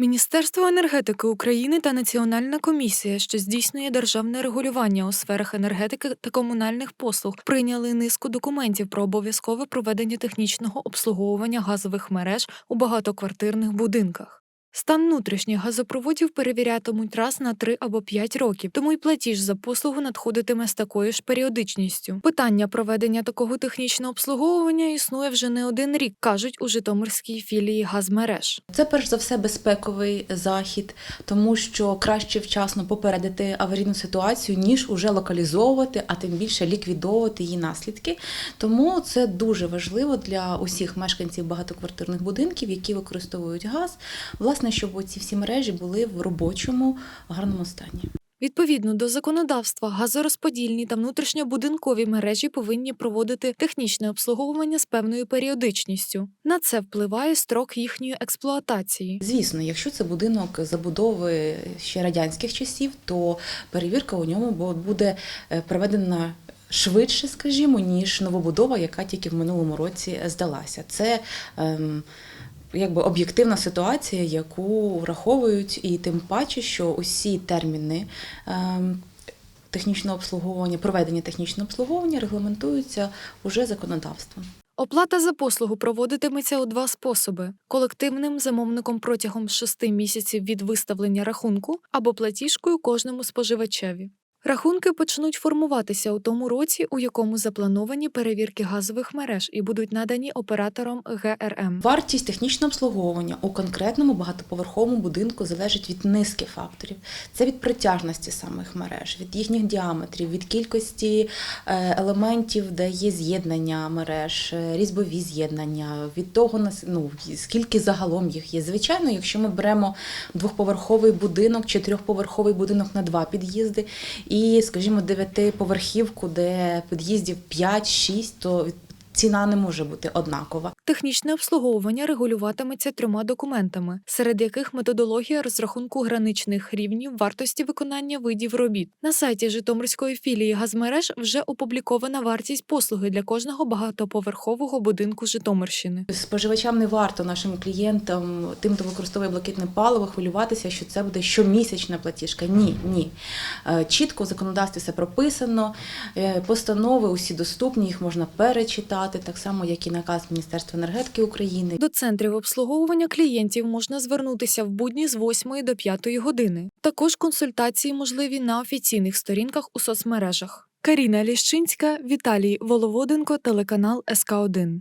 Міністерство енергетики України та Національна комісія, що здійснює державне регулювання у сферах енергетики та комунальних послуг, прийняли низку документів про обов'язкове проведення технічного обслуговування газових мереж у багатоквартирних будинках. Стан внутрішніх газопроводів перевірятимуть раз на 3 або 5 років, тому й платіж за послугу надходитиме з такою ж періодичністю. Питання проведення такого технічного обслуговування існує вже не один рік, кажуть у Житомирській філії газмереж. Це перш за все безпековий захід, тому що краще вчасно попередити аварійну ситуацію, ніж уже локалізовувати, а тим більше ліквідовувати її наслідки. Тому це дуже важливо для усіх мешканців багатоквартирних будинків, які використовують газ, власне, щоб ці всі мережі були в робочому гарному стані. Відповідно до законодавства, газорозподільні та внутрішньобудинкові мережі повинні проводити технічне обслуговування з певною періодичністю. На це впливає строк їхньої експлуатації. Звісно, якщо це будинок забудови ще радянських часів, то перевірка у ньому буде е, проведена. Швидше, скажімо, ніж новобудова, яка тільки в минулому році здалася. Це ем, якби об'єктивна ситуація, яку враховують, і тим паче, що усі терміни ем, технічного обслуговування, проведення технічного обслуговування регламентуються уже законодавством. Оплата за послугу проводитиметься у два способи: колективним замовником протягом шести місяців від виставлення рахунку або платіжкою кожному споживачеві. Рахунки почнуть формуватися у тому році, у якому заплановані перевірки газових мереж і будуть надані операторам ГРМ. Вартість технічного обслуговування у конкретному багатоповерховому будинку залежить від низки факторів. Це від протяжності самих мереж, від їхніх діаметрів, від кількості е, елементів, де є з'єднання мереж, е, різьбові з'єднання, від того ну, скільки загалом їх є. Звичайно, якщо ми беремо двохповерховий будинок чи трьохповерховий будинок на два під'їзди, і, скажімо, дев'ятиповерхівку, де під'їздів 5-6, то ціна не може бути однакова. Технічне обслуговування регулюватиметься трьома документами, серед яких методологія розрахунку граничних рівнів вартості виконання видів робіт. На сайті Житомирської філії газмереж вже опублікована вартість послуги для кожного багатоповерхового будинку Житомирщини. Споживачам не варто нашим клієнтам, тим, хто використовує блакитне паливо, хвилюватися, що це буде щомісячна платіжка. Ні, ні. Е, Чітко в законодавстві все прописано. е, Постанови усі доступні, їх можна перечитати, так само як і наказ Міністерства енергетики України. До центрів обслуговування клієнтів можна звернутися в будні з 8 до 5 години. Також консультації можливі на офіційних сторінках у соцмережах. Каріна Ліщинська, Віталій Воловоденко, телеканал СК 1